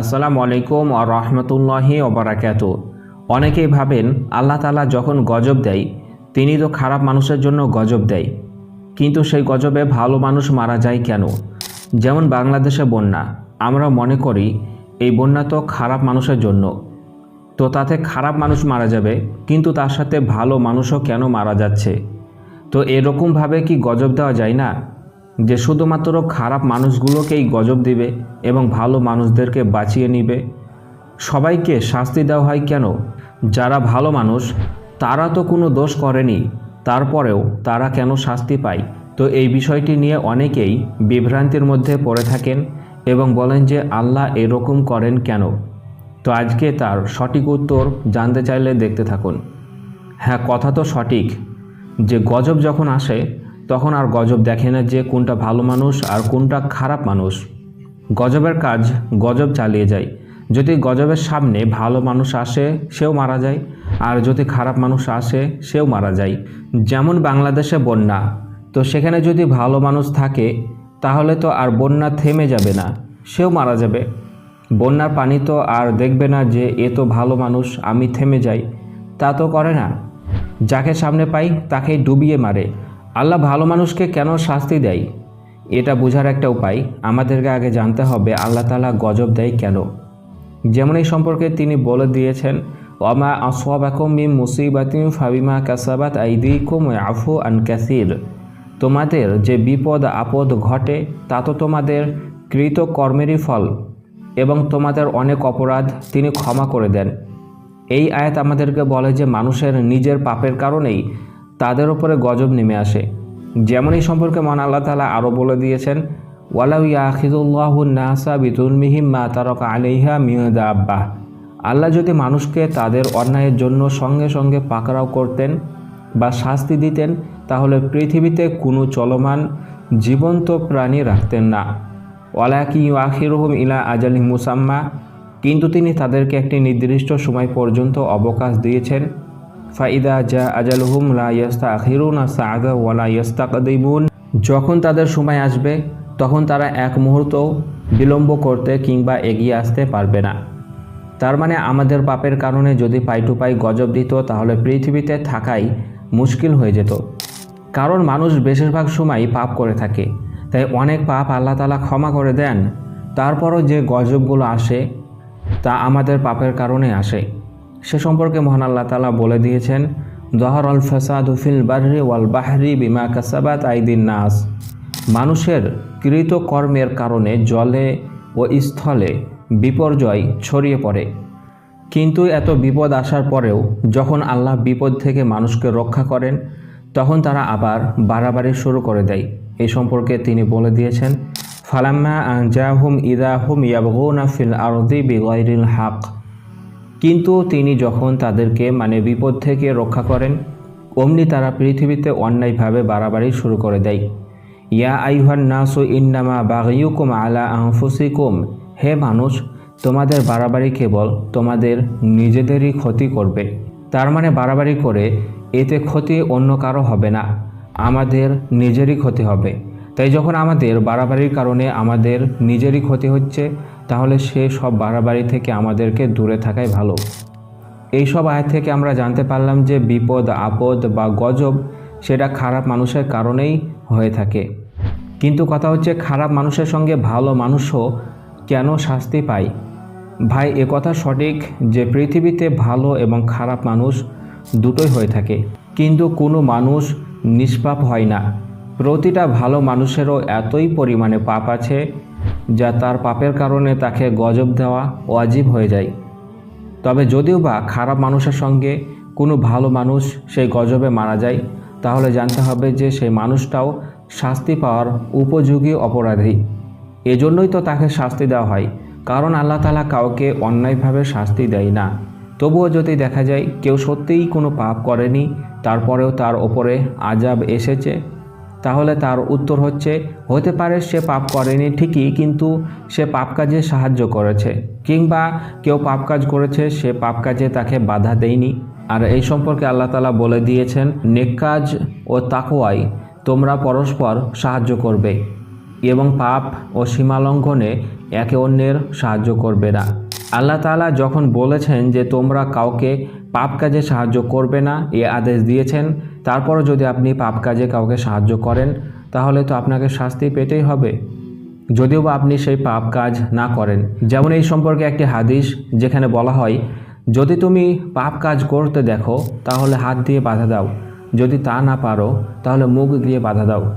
আসসালামু আলাইকুম আ রহমতুল্লাহি ওবরাকাত অনেকেই ভাবেন, আল্লাহ তালা যখন গজব দেয়, তিনি তো খারাপ মানুষের জন্য গজব দেয়। কিন্তু সেই গজবে ভালো মানুষ মারা যায় কেন? যেমন বাংলাদেশে বন্যা। আমরা মনে করি, এই বন্যা তো খারাপ মানুষের জন্য। তো তাতে খারাপ মানুষ মারা যাবে, কিন্তু তার সাথে ভালো মানুষও কেন মারা যাচ্ছে? তো এরকমভাবে কি গজব দেওয়া যায় না? যে শুধুমাত্র খারাপ মানুষগুলোকেই গজব দিবে এবং ভালো মানুষদেরকে বাঁচিয়ে নিবে। সবাইকে শাস্তি দেওয়া হয় কেন? যারা ভালো মানুষ, তারা তো কোনো দোষ করেনি, তারপরেও তারা কেন শাস্তি পায়? তো এই বিষয়টি নিয়ে অনেকেই বিভ্রান্তির মধ্যে পড়ে থাকেন এবং বলেন যে আল্লাহ এরকম করেন কেন? তো আজকে তার সঠিক উত্তর জানতে চাইলে দেখতে থাকুন। হ্যাঁ কথা তো সঠিক। যে গজব যখন আসে তখন আর গজব দেখে না যে কোনটা ভালো মানুষ আর কোনটা খারাপ মানুষ। গজবের কাজ গজব চালিয়ে যায়। যদি গজবের সামনে ভালো মানুষ আসে, সেও মারা যায়। আর যদি খারাপ মানুষ আসে, সেও মারা যায়। যেমন বাংলাদেশে বন্যা, তো সেখানে যদি ভালো মানুষ থাকে, তাহলে তো আর বন্যা থেমে যাবে না, সেও মারা যাবে। বন্যার পানি তো আর দেখবে না যে এ তো ভালো মানুষ, আমি থেমে যাই। তা তো করে না। যাকে সামনে পাই, তাকেই ডুবিয়ে মারে। আল্লাহ ভালো মানুষকে কেন শাস্তি দেয়? এটা বোঝার একটা উপায়। আমাদেরকে আগে জানতে হবে আল্লাহ তালা গজব দেয় কেন? যেমন এই সম্পর্কে তিনি বলে দিয়েছেন ওমা আসবাকুম মিম মুসিবাতিম ফাবিমা কাসাবাত আইদিকুম আফু আন ক্যাসির তোমাদের যে বিপদ আপদ ঘটে, তা তো তোমাদের কৃত কর্মেরই ফল এবং তোমাদের অনেক অপরাধ তিনি ক্ষমা করে দেন। এই আয়াত আমাদেরকে বলে যে, মানুষের নিজের পাপের কারণেই তাদের ওপরে গজব নেমে আসে। যেমন এই সম্পর্কে মান আল্লাহ তালা আরও বলে দিয়েছেন, ওয়ালাউ নাসা বিতুলমিহিম মা তারকা আলাইহা মিয়দা আব্বাহ আল্লাহ যদি মানুষকে তাদের অন্যায়ের জন্য সঙ্গে সঙ্গে পাকড়াও করতেন বা শাস্তি দিতেন, তাহলে পৃথিবীতে কোনো চলমান জীবন্ত প্রাণী রাখতেন না। ওয়ালাকি আখিরুহম ইলা আজালি মুসাম্মা। কিন্তু তিনি তাদেরকে একটি নির্দিষ্ট সময় পর্যন্ত অবকাশ দিয়েছেন। ফাইদা জা আজালহুম লা ইয়াস্তা আখিরুন সাগা ওয়ালা ইয়াস্তাকদিমুন। যখন তাদের সময় আসবে, তখন তারা এক মুহূর্ত বিলম্ব করতে কিংবা এগিয়ে আসতে পারবে না। তার মানে আমাদের পাপের কারণে যদি পাই টু পাই গজব দিত, তাহলে পৃথিবীতে থাকাই মুশকিল হয়ে যেত। কারণ মানুষ বেশিরভাগ সময় পাপ করে থাকে। তাই অনেক পাপ আল্লাহ তালা ক্ষমা করে দেন। তারপরও যে গজবগুলো আসে, তা আমাদের পাপের কারণে আসে। সে সম্পর্কে মহান আল্লাহ তালা বলে দিয়েছেন জহর আল ফেসাদ উফিল বাহরি ওয়াল বাহরি বিমা কাসাবাত আইদিন নাস। মানুষের কৃত কর্মের কারণে জলে ও স্থলে বিপর্যয় ছড়িয়ে পড়ে। কিন্তু এত বিপদ আসার পরেও যখন আল্লাহ বিপদ থেকে মানুষকে রক্ষা করেন, তখন তারা আবার বাড়াবাড়ি শুরু করে দেয়। এই সম্পর্কে তিনি বলে দিয়েছেন, ফালাম্মা আনজাহুম ইদাহুম ইয়াবগুনা ফিল আরদি বিগয়রিল হাক। কিন্তু তিনি যখন তাদেরকে মানে বিপদ থেকে রক্ষা করেন, অমনি তারা পৃথিবীতে অন্যায়ভাবে বাড়াবাড়ি শুরু করে দেয়। ইয়া আইহান নাসু ইন্নামা বাগিউকুম আলা আহফুসিকুম হে মানুষ, তোমাদের বাড়াবাড়ি কেবল তোমাদের নিজেদেরই ক্ষতি করবে। তার মানে বাড়াবাড়ি করে এতে ক্ষতি অন্য কারও হবে না, আমাদের নিজেরই ক্ষতি হবে। তাই যখন আমাদের বাড়াবাড়ির কারণে আমাদের নিজেরই ক্ষতি হচ্ছে তাহলে সে সব বাড়াবাড়ি থেকে আমাদেরকে দূরে থাকাই ভালো। এই সব আয় থেকে আমরা জানতে পারলাম যে বিপদ, আপদ বা গজব সেটা খারাপ মানুষের কারণেই হয়ে থাকে। কিন্তু কথা হচ্ছে খারাপ মানুষের সঙ্গে ভালো মানুষও কেন শাস্তি পায়? ভাই, এ কথা সঠিক যে পৃথিবীতে ভালো এবং খারাপ মানুষ দুটোই হয়ে থাকে। কিন্তু কোনো মানুষ নিষ্পাপ হয় না। প্রতিটা ভালো মানুষেরও এতই পরিমাণে পাপ আছে যা তার পাপের কারণে তাকে গজব দেওয়া অজীব হয়ে যায়। তবে যদিও বা খারাপ মানুষের সঙ্গে কোনো ভালো মানুষ সেই গজবে মারা যায়, তাহলে জানতে হবে যে সেই মানুষটাও শাস্তি পাওয়ার উপযোগী অপরাধী। এজন্যই তো তাকে শাস্তি দেওয়া হয়, কারণ আল্লাহ তালা কাউকে অন্যায়ভাবে শাস্তি দেয় না। তবুও যদি দেখা যায় কেউ সত্যিই কোনো পাপ করেনি, তারপরেও তার ওপরে আজাব এসেছে তাহলে তার উত্তর হচ্ছে, হতে পারে সে পাপ করেনি ঠিকই, কিন্তু সে পাপ কাজে সাহায্য করেছে। কিংবা কেউ পাপ কাজ করেছে, সে পাপ কাজে তাকে বাধা দেয়নি। আর এই সম্পর্কে আল্লাহ তালা বলে দিয়েছেন নেক কাজ ও তাকোয়াই তোমরা পরস্পর সাহায্য করবে এবং পাপ ও সীমালঙ্ঘনে একে অন্যের সাহায্য করবে না। আল্লাহ তাআলা যখন বলেছেন যে তোমরা কাউকে পাপ কাজে সাহায্য করবে না, এ আদেশ দিয়েছেন তারপরও যদি আপনি পাপ কাজে কাউকে সাহায্য করেন, তাহলে তো আপনাকে শাস্তি পেতেই হবে। যদিও বা আপনি সেই পাপ কাজ না করেন, যেমন এই সম্পর্কে একটি হাদিস যেখানে বলা হয়, যদি তুমি পাপ কাজ করতে দেখো, তাহলে হাত দিয়ে বাধা দাও। যদি তা না পারো, তাহলে মুখ দিয়ে বাধা দাও।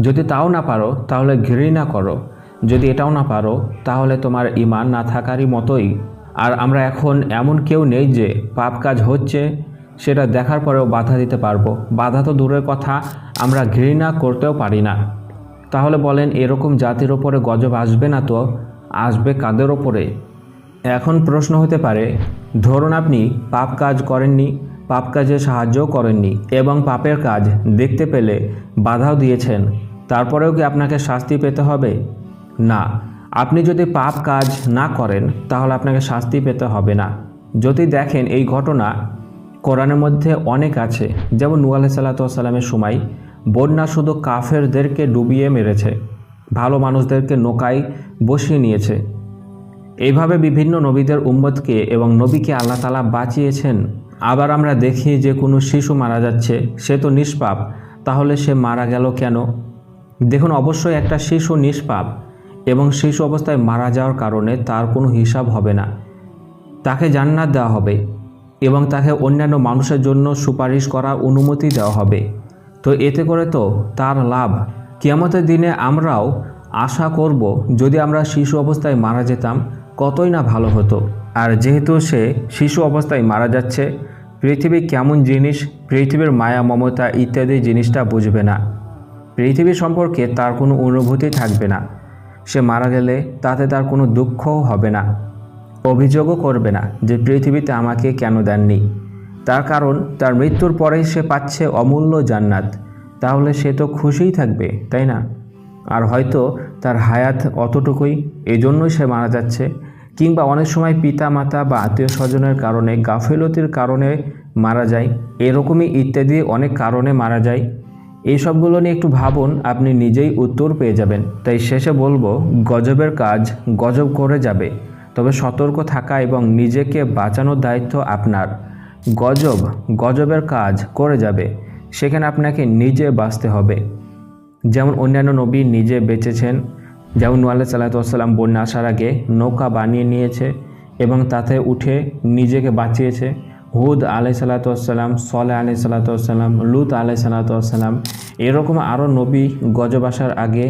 যদি তাও না পারো, তাহলে ঘৃণা করো। যদি এটাও না পারো, তাহলে তোমার ইমান না থাকারই মতোই। আর আমরা এখন এমন কেউ নেই যে পাপ কাজ হচ্ছে সেটা দেখার পরেও বাধা দিতে পারব। বাধা তো দূরের কথা, আমরা ঘৃণা করতেও পারি না। তাহলে বলেন, এরকম জাতির ওপরে গজব আসবে না তো? আসবে কাদের ওপরে? এখন প্রশ্ন হতে পারে, ধরুন আপনি পাপ কাজ করেননি, পাপ কাজে সাহায্যও করেননি, এবং পাপের কাজ দেখতে পেলে বাধাও দিয়েছেন, তারপরেও কি আপনাকে শাস্তি পেতে হবে? না। আপনি যদি পাপ কাজ না করেন, তাহলে আপনাকে শাস্তি পেতে হবে না। যদি দেখেন এই ঘটনা কোরআনের মধ্যে অনেক আছে। যেমন নু আলাহ সময়, বন্যা শুধু কাফেরদেরকে ডুবিয়ে মেরেছে, ভালো মানুষদেরকে নৌকায় বসিয়ে নিয়েছে। এইভাবে বিভিন্ন নবীদের উম্মতকে এবং নবীকে আল্লাহ তালা বাঁচিয়েছেন। আবার আমরা দেখি যে কোনো শিশু মারা যাচ্ছে, সে তো নিষ্পাপ, তাহলে সে মারা গেল কেন? দেখুন, অবশ্যই একটা শিশু নিষ্পাপ এবং শিশু অবস্থায় মারা যাওয়ার কারণে তার কোনো হিসাব হবে না। তাকে জান্নাত দেওয়া হবে। এবং তাকে অন্যান্য মানুষের জন্য সুপারিশ করার অনুমতি দেওয়া হবে। তো এতে করে তো তার লাভ। কিয়ামতের দিনে আমরাও আশা করব, যদি আমরা শিশু অবস্থায় মারা যেতাম, কতই না ভালো হতো। আর যেহেতু সে শিশু অবস্থায় মারা যাচ্ছে, পৃথিবী কেমন জিনিস, পৃথিবীর মায়া, মমতা ইত্যাদি জিনিসটা বুঝবে না। পৃথিবী সম্পর্কে তার কোনো অনুভূতি থাকবে না। সে মারা গেলে তাতে তার কোনো দুঃখও হবে না। অভিযোগও করবে না যে পৃথিবীতে আমাকে কেন দেননি। তার কারণ, তার মৃত্যুর পরেই সে পাচ্ছে অমূল্য জান্নাত। তাহলে সে তো খুশিই থাকবে, তাই না? আর হয়তো তার হায়াত অতটুকুই, এজন্যই সে মারা যাচ্ছে। কিংবা অনেক সময় পিতা মাতা বা আত্মীয় স্বজনের কারণে, গাফিলতির কারণে মারা যায়, এরকমই ইত্যাদি অনেক কারণে মারা যায়। এই সবগুলো নিয়ে একটু ভাবুন, আপনি নিজেই উত্তর পেয়ে যাবেন। তাই শেষে বলব, গজবের কাজ গজব করে যাবে। তবে সতর্ক থাকা এবং নিজেকে বাঁচানোর দায়িত্ব আপনার। গজব, গজবের কাজ করে যাবে, সেখানে আপনাকে নিজে বাঁচতে হবে। যেমন অন্যান্য নবী নিজে বেঁচেছেন, যেমন আল্লাহ সাল্লাতাম বন্যা আসার আগে নৌকা বানিয়ে নিয়েছে এবং তাতে উঠে নিজেকে বাঁচিয়েছে। হুদ আলাই সাল্লাতাম সলে আলাই সাল্লাতাম লুত আলাই সাল্লাতাম এরকম আরও নবী গজব আসার আগে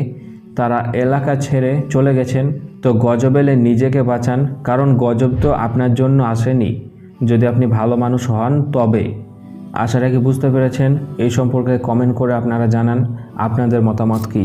তারা এলাকা ছেড়ে চলে গেছেন। তো গজব এলে নিজেকে বাঁচান, কারণ গজব তো আপনার জন্য আসেনি। যদি আপনি ভালো মানুষ হন, তবে। আশা রাখি বুঝতে পেরেছেন, এই সম্পর্কে কমেন্ট করে আপনারা জানান, আপনাদের মতামত কী?